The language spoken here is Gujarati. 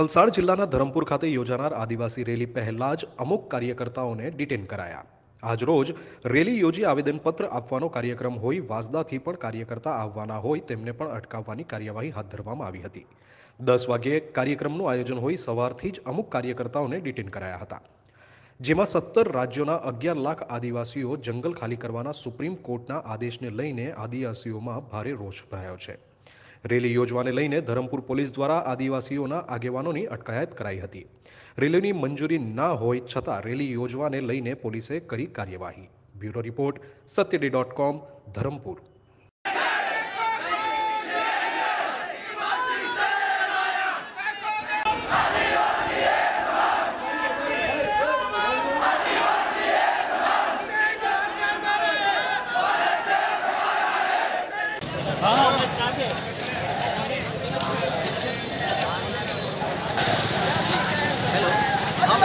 વલસાડ જિલ્લાના ધરમપુર ખાતે યોજાનાર આદિવાસી રેલી પહેલા જ અમુક કાર્યકર્તાઓને ડિટેન કરાયા. આજરોજ રેલી યોજી આવેદનપત્ર આપવાનો કાર્યક્રમ હોય, વાસદાથી પણ કાર્યકર્તા આવવાના હોય, તેમને પણ અટકાવવાની કાર્યવાહી હાથ ધરવામાં આવી હતી. દસ વાગ્યે કાર્યક્રમનું આયોજન હોય, સવારથી જ અમુક કાર્યકર્તાઓને ડિટેન કરાયા હતા. જેમાં સત્તર રાજ્યોના અગિયાર લાખ આદિવાસીઓ જંગલ ખાલી કરવાના સુપ્રીમ કોર્ટના આદેશને લઈને આદિવાસીઓમાં ભારે રોષ ભરાયો છે. રેલી યોજવાને લઈને ધરમપુર પોલીસ દ્વારા આદિવાસીઓના આગેવાનોની અટકાયત કરાઈ હતી. રેલીની મંજૂરી ના હોય છતાં રેલી યોજવાને લઈને પોલીસે કરી કાર્યવાહી. Bureau report, સત્યડી dot com, Dharampur.